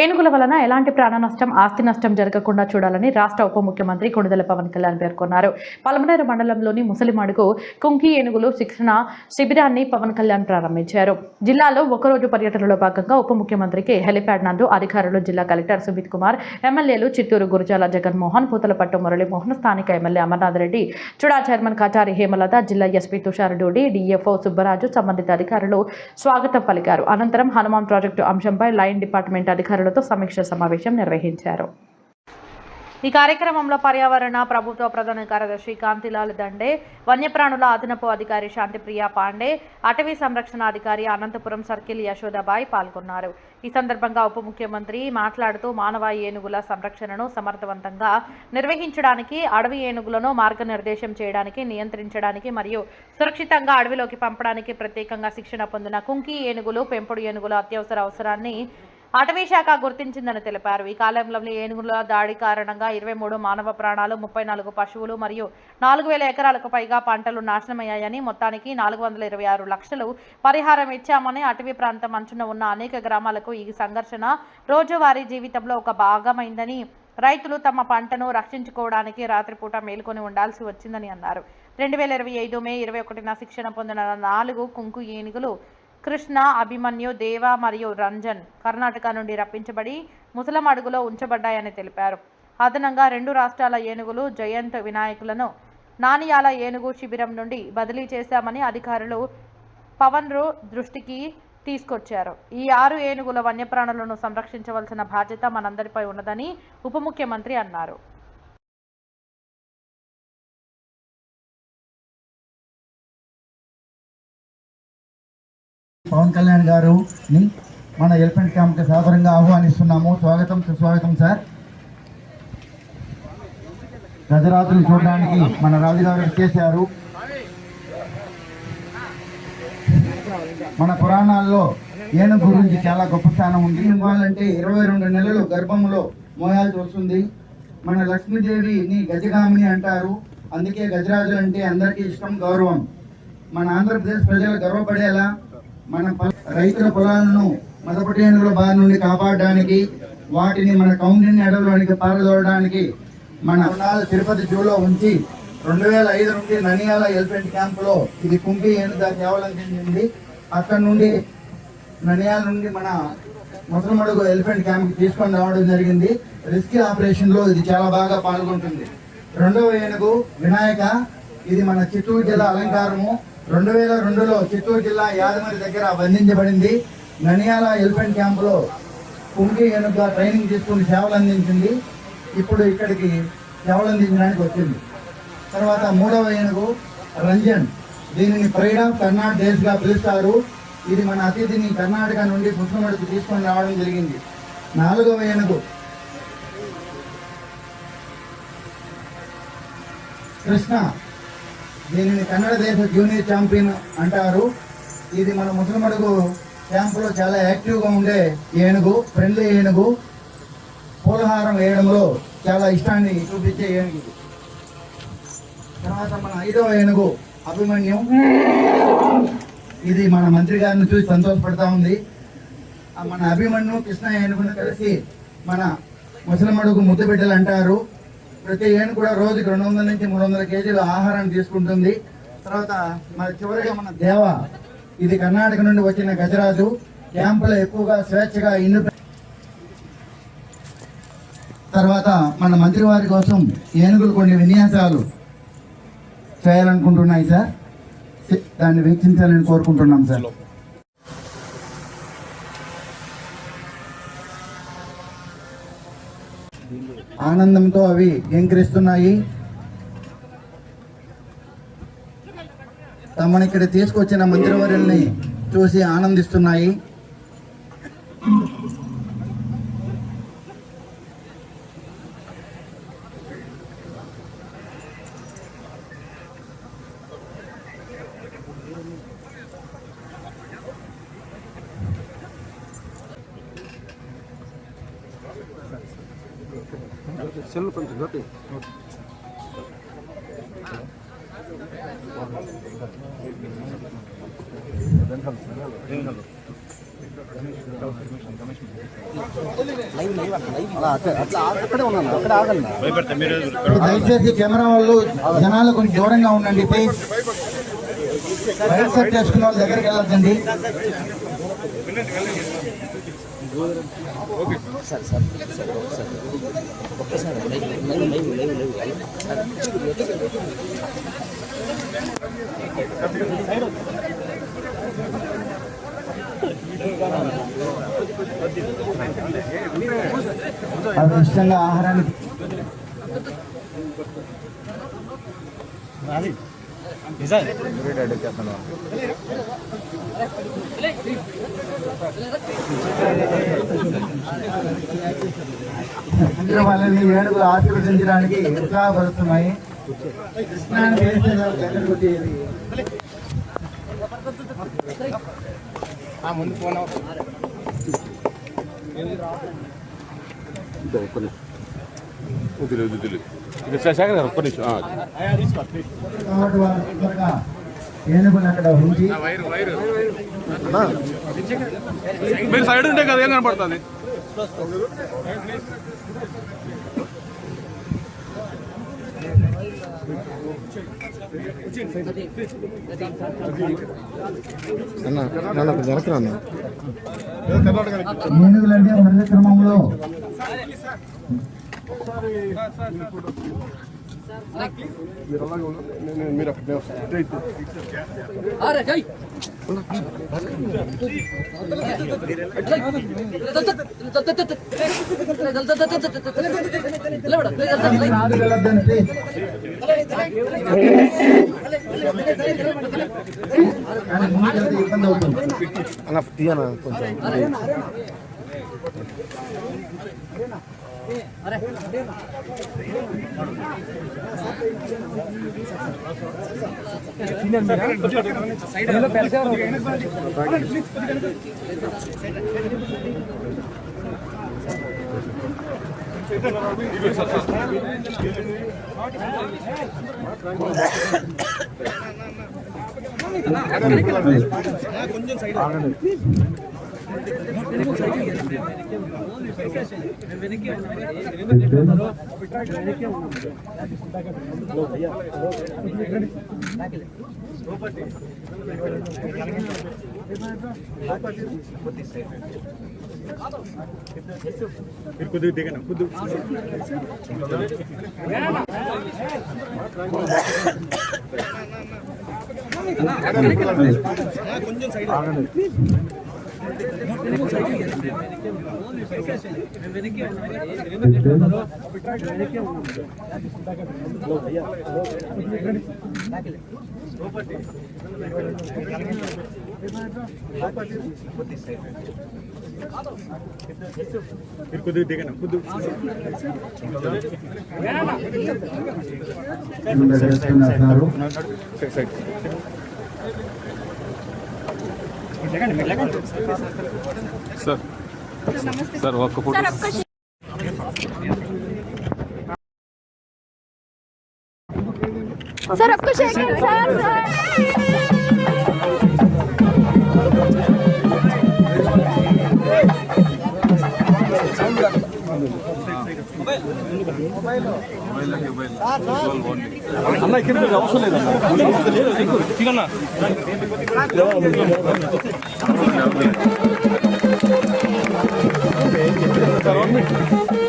ఏనుగుల వలన ఎలాంటి ప్రాణ నష్టం ఆస్తి నష్టం జరగకుండా చూడాలని రాష్ట్ర ఉప ముఖ్యమంత్రి కొణిదెల పవన్ కళ్యాణ్ పేర్కొన్నారు. పలమనేరు మండలంలోని ముసలిమడుగు కుంకి ఏనుగులు శిక్షణ శిబిరాన్ని పవన్ కళ్యాణ్ ప్రారంభించారు. జిల్లాలో ఒకరోజు పర్యటనలో భాగంగా ఉప ముఖ్యమంత్రికి హెలిప్యాడ్ నందు అధికారులు జిల్లా కలెక్టర్ సుమిత్ కుమార్ ఎమ్మెల్యేలు చిత్తూరు గురుజాల జగన్మోహన్ పూతలపట్టు మురళీమోహన్ స్థానిక MLA Amarnath Reddy CHUDA chairman Kachari Hemalatha జిల్లా ఎస్పీ తుషార్ డూడి డిఎఫ్ఓ సుబ్బరాజు సంబంధిత అధికారులు స్వాగతం పలికారు. అనంతరం హనుమాన్ ప్రాజెక్టు అంశంపై లైన్ డిపార్ట్మెంట్ అధికారులతో సమీక్ష సమావేశం నిర్వహించారు. ఈ కార్యక్రమంలో పర్యావరణ ప్రభుత్వ ప్రధాన కార్యదర్శి కాంతిలాల్ దండే వన్యప్రాణుల అదనపు అధికారి శాంతిప్రియ పాండే అటవీ సంరక్షణ అధికారి అనంతపురం సర్కిల్ యశోదాబాయ్ పాల్గొన్నారు. ఈ సందర్భంగా ఉప ముఖ్యమంత్రి మాట్లాడుతూ మానవ ఏనుగుల సంరక్షణను సమర్థవంతంగా నిర్వహించడానికి అడవి ఏనుగులను మార్గనిర్దేశం చేయడానికి నియంత్రించడానికి మరియు సురక్షితంగా అడవిలోకి పంపడానికి ప్రత్యేకంగా శిక్షణ పొందిన కుంకి ఏనుగులు పెంపుడు ఏనుగుల అత్యవసర అవసరాన్ని అటవీ శాఖ గుర్తించిందని తెలిపారు. ఈ కాలంలో ఏనుగుల దాడి కారణంగా ఇరవై మూడు మానవ ప్రాణాలు ముప్పై నాలుగు పశువులు మరియు నాలుగు వేల ఎకరాలకు పైగా పంటలు నాశనమయ్యాయని మొత్తానికి నాలుగు వందల ఇరవై ఆరు లక్షలు పరిహారం ఇచ్చామని అటవీ ప్రాంతం అంచున ఉన్న అనేక గ్రామాలకు ఈ సంఘర్షణ రోజువారీ జీవితంలో ఒక భాగమైందని రైతులు తమ పంటను రక్షించుకోవడానికి రాత్రిపూట మేల్కొని ఉండాల్సి వచ్చిందని అన్నారు. రెండు వేల ఇరవై ఐదు మే ఇరవై ఒకటిన శిక్షణ పొందిన నాలుగు కుంకు ఏనుగులు కృష్ణ అభిమన్యు దేవ మరియు రంజన్ కర్ణాటక నుండి రప్పించబడి ముసలం అడుగులో ఉంచబడ్డాయని తెలిపారు. అదనంగా రెండు రాష్ట్రాల ఏనుగులు జయంత్ వినాయకులను నానియాల ఏనుగు శిబిరం నుండి బదిలీ చేశామని అధికారులు పవన్ రు దృష్టికి తీసుకొచ్చారు. ఈ ఆరు ఏనుగుల వన్యప్రాణులను సంరక్షించవలసిన బాధ్యత మనందరిపై ఉన్నదని ఉప ముఖ్యమంత్రి అన్నారు. పవన్ కళ్యాణ్ గారుని మన ఎలిఫెంట్ క్యాంప్కి సాదరంగా ఆహ్వానిస్తున్నాము. స్వాగతం సుస్వాగతం సార్. గజరాజులు చూడడానికి మన రాజుగారు చేశారు మన పురాణాల్లో ఏనుగు గురించి చాలా గొప్ప స్థానం ఉంది. ఇవ్వాలంటే ఇరవై రెండు నెలలు గర్భంలో మోయాల్సి వస్తుంది. మన లక్ష్మీదేవిని గజగామిని అంటారు. అందుకే గజరాజు అంటే అందరికీ ఇష్టం గౌరవం. మన ఆంధ్రప్రదేశ్ ప్రజలు గర్వపడేలా మన రైతుల పొలాలను మదపటేనుల ఏనుగుల బారి నుండి కాపాడడానికి వాటిని మన కౌండిన్య అడవులోనికి పారదోడడానికి మన కొన్నాళ్ళ తిరుపతి జూలో ఉంచి రెండు వేల ఐదు నుండి ననియాల ఎలిఫెంట్ క్యాంపులో ఇది కుంపి ఏనుగా కేవలం చెందింది అక్కడ నుండి ననియాల నుండి మన ముసలమడుగు ఎలిఫెంట్ క్యాంప్ తీసుకొని రావడం జరిగింది. రిస్కీ ఆపరేషన్లో ఇది చాలా బాగా పాల్గొంటుంది. రెండవ ఏనుగు వినాయక ఇది మన చిత్తూరు జిల్లా అలంకారము. రెండు వేల రెండులో చిత్తూరు జిల్లా యాదమరి దగ్గర బంధించబడింది. ననియాల ఎలిఫెంట్ క్యాంపులో కుంకి ఏనుగుగా ట్రైనింగ్ తీసుకుని సేవలు అందించింది. ఇప్పుడు ఇక్కడికి సేవలు అందించడానికి వచ్చింది. తర్వాత మూడవ ఏనుగు రంజన్. దీనిని ప్రైడ్ ఆఫ్ కర్ణాటక డేస్ పిలుస్తారు. ఇది మన అతిథిని కర్ణాటక నుండి పుష్పమడికి తీసుకొని రావడం జరిగింది. నాలుగవ ఏనుగు కృష్ణ. దీనిని కన్నడ దేశ జూనియర్ ఛాంపియన్ అంటారు. ఇది మన ముసలిమడుగు క్యాంపులో చాలా యాక్టివ్గా ఉండే ఏనుగు ఫ్రెండ్లీ ఏనుగు. పూలహారం వేయడంలో చాలా ఇష్టాన్ని చూపించే ఏనుగు తర్వాత మన ఐదవ ఏనుగు అభిమన్యం. ఇది మన మంత్రి గారిని చూసి సంతోషపడతా ఉంది. మన అభిమన్యు కృష్ణ ఏనుగును కలిసి మన ముసలమడుగు ముద్దు బిడ్డలు అంటారు. ప్రతి ఏనుగు కూడా రోజుకి రెండు వందల నుంచి మూడు వందల కేజీల ఆహారాన్ని తీసుకుంటుంది. తర్వాత మన చివరిగా మన దేవ ఇది కర్ణాటక నుండి వచ్చిన గజరాజు. క్యాంపులో ఎక్కువగా స్వేచ్ఛగా ఇల్లు తర్వాత మన మంత్రి వారి కోసం ఏనుగులు కొన్ని విన్యాసాలు చేయాలనుకుంటున్నాయి సార్. దాన్ని వీక్షించాలని కోరుకుంటున్నాం సార్. ఆనందంతో అవి ఎంకరిస్తున్నాయి తమని ఇక్కడ తీసుకొచ్చిన మంత్రివర్యుల్ని చూసి ఆనందిస్తున్నాయి. సెల్ కొంచెం గట్టి దయచేసి కెమెరా వాళ్ళు జనాలు కొంచెం దూరంగా ఉండండి ప్లీజ్ సెట్ చేసుకున్న వాళ్ళ దగ్గరికి వెళ్ళొద్దండి. అది ఇష్టంగా ఆహారాన్ని అందరూ వాళ్ళని ఏడుగులు ఆశీర్వదించడానికి ఉత్సాహపరుస్తున్నాయి దగ్గరకు వచ్చేది. శేఖర్ గారు ఒక్క నిమిషం. ఏనుగులు అక్కడ ఉంచి మీరు సైడ్ ఉంటే కదా ఏం కనపడుతుంది? అన్న నన్ను జరగరా అన్న ఏనుగులంటే క్రమంలో మీరు అలాగే ఉండండి. నేను- మీరు అక్కడ నేను వస్తాను. ఇటు, ఇటు. రాదు వెళ్ళొద్దని ప్లీజ్ కానీ ముందుకెళ్తే ఇబ్బంది అవుతుంది అన్న తీయనా కొంచెం ముందు చేస్తున్నారు सर सर आपका फोटो सर आपको चेक सर सर అన్న ఇక్కడ అవసరం లేదన్న ¡Vamos!